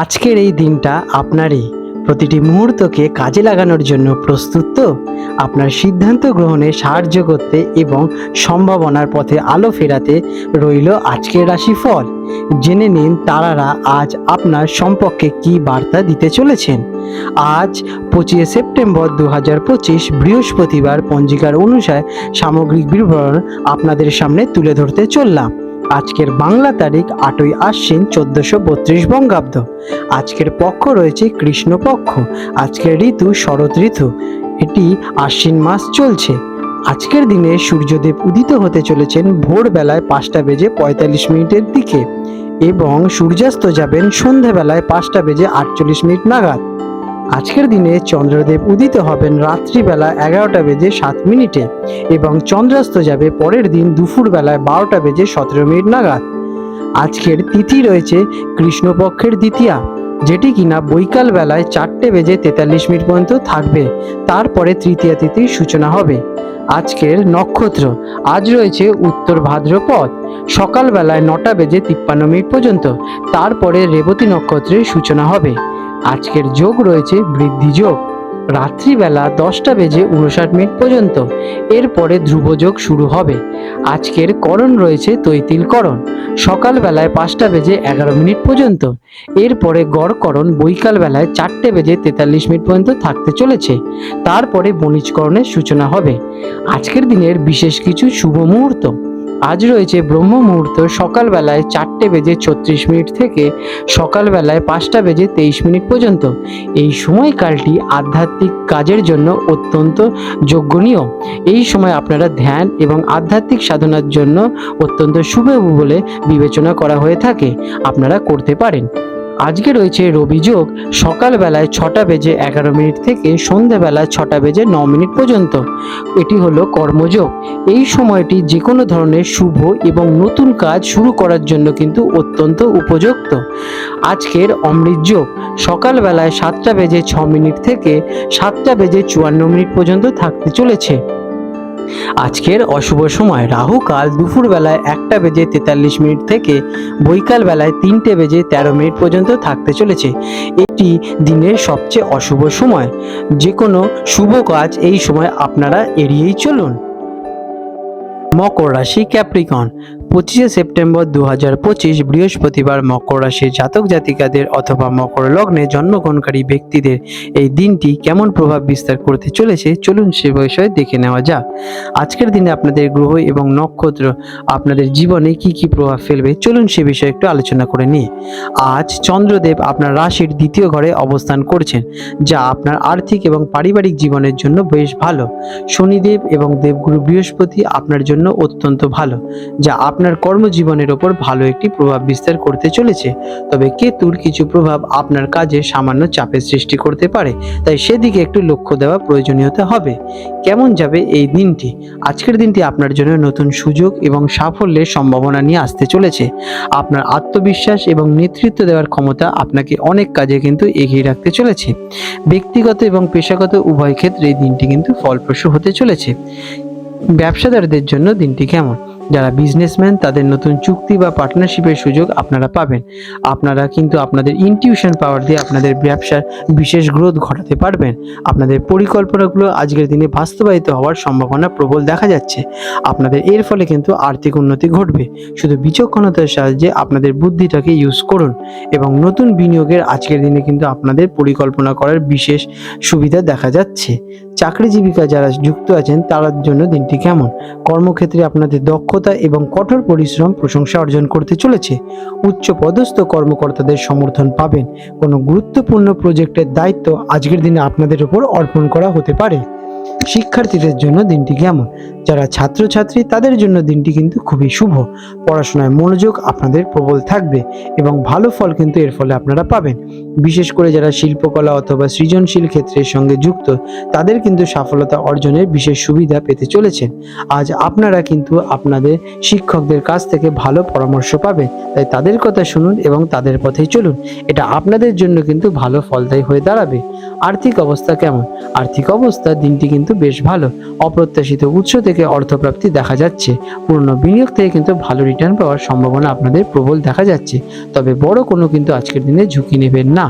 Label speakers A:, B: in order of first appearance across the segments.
A: আজকের এই দিনটা আপনারই। প্রতিটি মুহূর্তকে কাজে লাগানোর জন্য প্রস্তুত তো? আপনার সিদ্ধান্ত গ্রহণে সাহায্য করতে এবং সম্ভাবনার পথে আলো ফেরাতে রইল আজকের রাশিফল। জেনে নিন তারারা আজ আপনার সম্পর্কে কি বার্তা দিতে চলেছেন। আজ পঁচিশে সেপ্টেম্বর দু হাজার পঁচিশ বৃহস্পতিবার পঞ্জিকার অনুসারে সামগ্রিক বিবরণ আপনাদের সামনে তুলে ধরতে চললাম। আজকের বাংলা তারিখ আটই আশ্বিন চোদ্দশো বত্রিশ বঙ্গাব্দ। আজকের পক্ষ রয়েছে কৃষ্ণপক্ষ। আজকের ঋতু শরৎ ঋতু। এটি আশ্বিন মাস চলছে। আজকের দিনে সূর্যদেব উদিত হতে চলেছেন ভোরবেলায় পাঁচটা বেজে পঁয়তাল্লিশ মিনিটের দিকে এবং সূর্যাস্ত যাবেন সন্ধেবেলায় পাঁচটা বেজে আটচল্লিশ মিনিট নাগাদ। আজকের দিনে চন্দ্রদেব উদিত হবেন রাত্রিবেলা এগারোটা বেজে সাত মিনিটে এবং চন্দ্রাস্ত যাবে পরের দিন দুপুরবেলায় বারোটা বেজে সতেরো মিনিট নাগাদ। আজকের তিথি রয়েছে কৃষ্ণপক্ষের দ্বিতীয়া, যেটি কিনা বৈকাল বেলায় চারটে বেজে তেতাল্লিশ মিনিট পর্যন্ত থাকবে। তারপরে তৃতীয়া তিথির সূচনা হবে। আজকের নক্ষত্র, আজ রয়েছে উত্তর ভাদ্রপদ, সকালবেলায় নটা বেজে তিপ্পান্ন মিনিট পর্যন্ত। তারপরে রেবতী নক্ষত্রের সূচনা হবে। আজকের যোগ রয়েছে বৃদ্ধি যোগ। রাত্রিবেলা দশটা বেজে উনষাট মিনিট পর্যন্ত। এরপরে ধ্রুবযোগ শুরু হবে। আজকের করণ রয়েছে তৈতিল করণ সকালবেলায় পাঁচটা বেজে এগারো মিনিট পর্যন্ত। এরপরে গড়করণ বৈকাল বেলায় চারটে বেজে তেতাল্লিশ মিনিট পর্যন্ত থাকতে চলেছে। তারপরে বণিজকরণের সূচনা হবে। আজকের দিনের বিশেষ কিছু শুভ মুহূর্ত। আজ রয়েছে ব্রহ্ম মুহূর্ত সকালবেলায় চারটে বেজে ছত্রিশ মিনিট থেকে সকালবেলায় পাঁচটা বেজে তেইশ মিনিট পর্যন্ত। এই সময়কালটি আধ্যাত্মিক কাজের জন্য অত্যন্ত যোগ্যনীয়। এই সময় আপনারা ধ্যান এবং আধ্যাত্মিক সাধনার জন্য অত্যন্ত শুভ বলে বিবেচনা করা হয়ে থাকে। আপনারা করতে পারেন। আজকে রয়েছে রবি যোগ সকালবেলায় ছটা বেজে এগারো মিনিট থেকে সন্ধেবেলায় ছটা বেজে ন মিনিট পর্যন্ত। এটি হলো কর্মযোগ। এই সময়টি যে কোনো ধরনের শুভ এবং নতুন কাজ শুরু করার জন্য কিন্তু অত্যন্ত উপযুক্ত। আজকের অমৃত যোগ সকালবেলায় সাতটা বেজে ছ মিনিট থেকে সাতটা বেজে চুয়ান্ন মিনিট পর্যন্ত থাকতে চলেছে। আজকের অশুভ সময়, রাহু কাল দুপুর বেলায় একটা বেজে তেতাল্লিশ মিনিট থেকে বৈকাল বেলায় তিনটে বেজে তেরো মিনিট পর্যন্ত থাকতে চলেছে। এটি দিনের সবচেয়ে অশুভ সময়। যে কোনো শুভ কাজ এই সময় আপনারা এড়িয়েই চলুন। মকর রাশি ক্যাপ্রিকন পঁচিশে সেপ্টেম্বর দু পঁচিশ বৃহস্পতিবার মকর রাশির জাতক জাতিকাদের অথবা মকর লগ্নে জন্মগ্রহণকারী ব্যক্তিদের এই দিনটি কেমন প্রভাব বিস্তার করতে চলেছে চলুন সে বিষয়ে দেখে নেওয়া যাক। আজকের দিনে আপনাদের গ্রহ এবং নক্ষত্র আপনাদের জীবনে কি কি প্রভাব ফেলবে চলুন সে বিষয়ে একটু আলোচনা করে নিয়ে আজ চন্দ্রদেব আপনার রাশির দ্বিতীয় ঘরে অবস্থান করছেন, যা আপনার আর্থিক এবং পারিবারিক জীবনের জন্য বেশ ভালো। শনিদেব এবং দেবগুরু বৃহস্পতি আপনার জন্য অত্যন্ত ভালো, যা আপনার কর্মজীবনের ওপর ভালো একটি প্রভাব বিস্তার করতে চলেছে। তবে কেতুর কিছু প্রভাব আপনার কাজে সামান্য চাপের সৃষ্টি করতে পারে, তাই সেদিকে একটু লক্ষ্য দেওয়া প্রয়োজনীয়তা হবে। কেমন যাবে এই দিনটি? আজকের দিনটি আপনার জন্য নতুন সুযোগ এবং সাফল্যের সম্ভাবনা নিয়ে আসতে চলেছে। আপনার আত্মবিশ্বাস এবং নেতৃত্ব দেওয়ার ক্ষমতা আপনাকে অনেক কাজে কিন্তু এগিয়ে রাখতে চলেছে। ব্যক্তিগত এবং পেশাগত উভয় ক্ষেত্রে এই দিনটি কিন্তু ফলপ্রসূ হতে চলেছে। ব্যবসাদারদের জন্য দিনটি কেমন? যারা বিজনেসম্যান তাদের নতুন চুক্তি বা পার্টনারশিপের সুযোগ আপনারা পাবেন। আপনারা কিন্তু আপনাদের ইনটিউশন পাওয়ার দিয়ে আপনাদের ব্যবসার বিশেষ গ্রোথ ঘটাতে পারবেন। আপনাদের পরিকল্পনাগুলো আজকের দিনে বাস্তবায়িত হওয়ার সম্ভাবনা প্রবল দেখা যাচ্ছে। আপনাদের এর ফলে কিন্তু আর্থিক উন্নতি ঘটবে। শুধু বিচক্ষণতার সাহায্যে আপনাদের বুদ্ধিটাকে ইউজ করুন এবং নতুন বিনিয়োগের আজকের দিনে কিন্তু আপনাদের পরিকল্পনা করার বিশেষ সুবিধা দেখা যাচ্ছে। চাকরি জীবিকা যারা যুক্ত আছেন, তার জন্য দিনটি কেমন? কর্মক্ষেত্রে আপনাদের দক্ষতা এবং কঠোর পরিশ্রম প্রশংসা অর্জন করতে চলেছে। উচ্চ পদস্থ কর্মকর্তাদের সমর্থন পাবেন। কোনো গুরুত্বপূর্ণ প্রজেক্টের দায়িত্ব আজকের দিনে আপনাদের উপর অর্পণ করা হতে পারে। শিক্ষার্থীদের জন্য দিনটি কেমন? যারা ছাত্রছাত্রী, তাদের জন্য দিনটি কিন্তু খুবই শুভ। পড়াশোনায় মনোযোগ আপনাদের প্রবল থাকবে এবং ভালো ফল কিন্তু এর ফলে আপনারা পাবেন। বিশেষ করে যারা শিল্পকলা অথবা সৃজনশীল ক্ষেত্রের সঙ্গে যুক্ত, তাদের কিন্তু সফলতা অর্জনের বিশেষ সুবিধা পেতে চলেছেন। আজ আপনারা কিন্তু আপনাদের শিক্ষকদের কাছ থেকে ভালো পরামর্শ পাবেন। তাই তাদের কথা শুনুন এবং তাদের পথেই চলুন। এটা আপনাদের জন্য কিন্তু ভালো ফলদায়ী হয়ে দাঁড়াবে। আর্থিক অবস্থা কেমন? আর্থিক অবস্থা দিনটি কিন্তু বেশ ভালো। অপ্রত্যাশিত উৎস থেকে অর্থপ্রাপ্তি দেখা যাচ্ছে। পুরনো বিনিয়োগ থেকে কিন্তু ভালো রিটার্ন পাওয়ার সম্ভাবনা আপনাদের প্রবল দেখা যাচ্ছে। তবে বড় কোনো কিন্তু আজকের দিনে ঝুঁকি নেবেন না।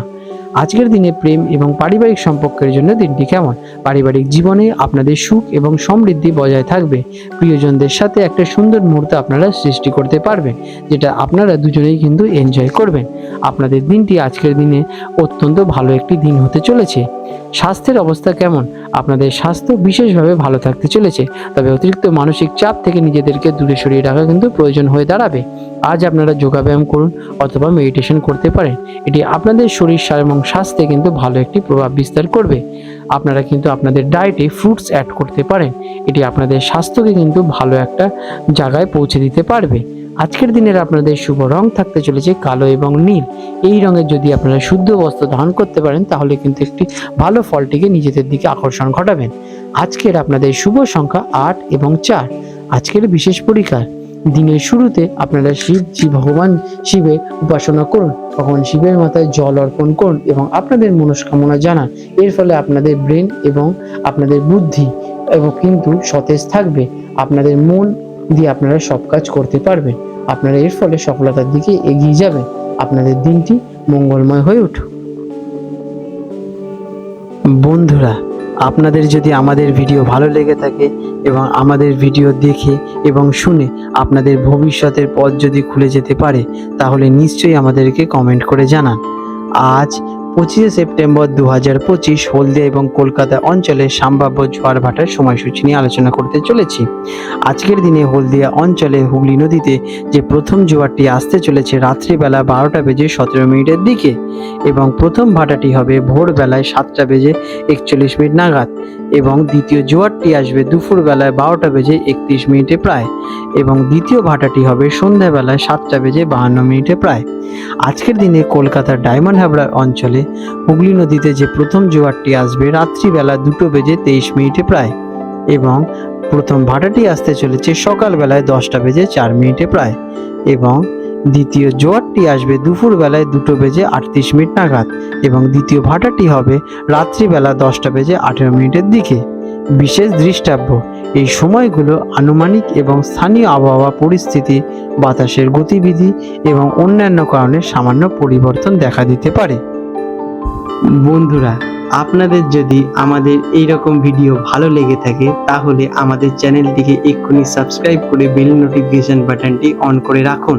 A: আজকের দিনে প্রেম এবং পারিবারিক সম্পর্কের জন্য দিনটি কেমন? পারিবারিক জীবনে আপনাদের সুখ এবং সমৃদ্ধি বজায় থাকবে। প্রিয়জনদের সাথে একটা সুন্দর মুহূর্ত আপনারা সৃষ্টি করতে পারবেন, যেটা আপনারা দুজনেই কিন্তু এনজয় করবেন। আপনাদের দিনটি আজকের দিনে অত্যন্ত ভালো একটি দিন হতে চলেছে। স্বাস্থ্যের অবস্থা কেমন? আপনাদের স্বাস্থ্য বিশেষভাবে ভালো থাকতে চলেছে, তবে অতিরিক্ত মানসিক চাপ থেকে নিজেদেরকে দূরে সরিয়ে রাখা কিন্তু প্রয়োজন হয়ে দাঁড়াবে। আজ আপনারা যোগাব্যায়াম করুন অথবা মেডিটেশন করতে পারেন। এটি আপনাদের শরীর এবং স্বাস্থ্যে কিন্তু ভালো একটি প্রভাব বিস্তার করবে। আপনারা কিন্তু আপনাদের ডায়েটে ফ্রুটস অ্যাড করতে পারেন। এটি আপনাদের স্বাস্থ্যকে কিন্তু ভালো একটা জায়গায় পৌঁছে দিতে পারবে। আজকের দিনের আপনাদের শুভ রং থাকতে চলেছে কালো এবং নীল। এই রঙের যদি আপনারা শুদ্ধ বস্ত্র ধারণ করতে পারেন, তাহলে কিন্তু একটি ভালো ফলটিকে নিজেদের দিকে আকর্ষণ ঘটাবেন। আজকের আপনাদের শুভ সংখ্যা আট এবং চার। আজকের বিশেষ পরীক্ষা দিনের শুরুতে আপনারা শিবজি ভগবান শিবে উপাসনা করুন। ভগবান শিবের মাথায় জল অর্পণ করুন এবং আপনাদের মনস্কামনা জানান। এর ফলে আপনাদের ব্রেন এবং আপনাদের বুদ্ধি এবং কিন্তু সতেজ থাকবে। আপনাদের মন দিয়ে আপনারা সব কাজ করতে পারবেন। আপনারা এর ফলে সফলতার দিকে এগিয়ে যাবেন। আপনাদের দিনটি মঙ্গলময় হয়ে উঠুক। বন্ধুরা আপনাদের যদি আমাদের ভিডিও ভালো লেগে থাকে এবং আমাদের ভিডিও দেখে এবং শুনে আপনাদের ভবিষ্যতের পথ যদি খুলে যেতে পারে, তাহলে নিশ্চয়ই আমাদেরকে কমেন্ট করে জানান। আজ পঁচিশে সেপ্টেম্বর দু হাজার পঁচিশ হলদিয়া এবং কলকাতা অঞ্চলে সম্ভাব্য জোয়ার ভাটার সময়সূচি নিয়ে আলোচনা করতে চলেছি। আজকের দিনে হলদিয়া অঞ্চলে হুগলি নদীতে যে প্রথম জোয়ারটি আসতে চলেছে রাত্রিবেলা বারোটা বেজে সতেরো মিনিটের দিকে এবং প্রথম ভাটাটি হবে ভোরবেলায় সাতটা বেজে একচল্লিশ মিনিট নাগাদ। এবং দ্বিতীয় জোয়ারটি আসবে দুপুরবেলায় বারোটা বেজে একত্রিশ মিনিটে প্রায় এবং দ্বিতীয় ভাটাটি হবে সন্ধ্যাবেলায় সাতটা বেজে বাহান্ন মিনিটে প্রায়। আজকের দিনে কলকাতার ডায়মন্ড হাবড়া অঞ্চলে হুগলি নদীতে যে প্রথম জোয়ারটি আসবে রাত্রিবেলা দুটো বেজে তেইশ মিনিটে প্রায় এবং প্রথম ভাটাটি আসতে চলেছে সকালবেলায় দশটা বেজে চার মিনিটে প্রায় এবং দ্বিতীয় জোয়ারটি আসবে দুপুরবেলায় দুটো বেজে আটত্রিশ মিনিট নাগাদ এবং দ্বিতীয় ভাটাটি হবে রাত্রিবেলা দশটা বেজে আঠেরো মিনিটের দিকে। বিশেষ দৃষ্টাব্য, এই সময়গুলো আনুমানিক এবং স্থানীয় আবহাওয়া পরিস্থিতি, বাতাসের গতিবিধি এবং অন্যান্য কারণে সামান্য পরিবর্তন দেখা দিতে পারে। বন্ধুরা, আপনাদের যদি আমাদের এই রকম ভিডিও ভালো লেগে থাকে, তাহলে আমাদের চ্যানেলটিকে এক্ষুনি সাবস্ক্রাইব করে বেল নোটিফিকেশন বাটনটি অন করে রাখুন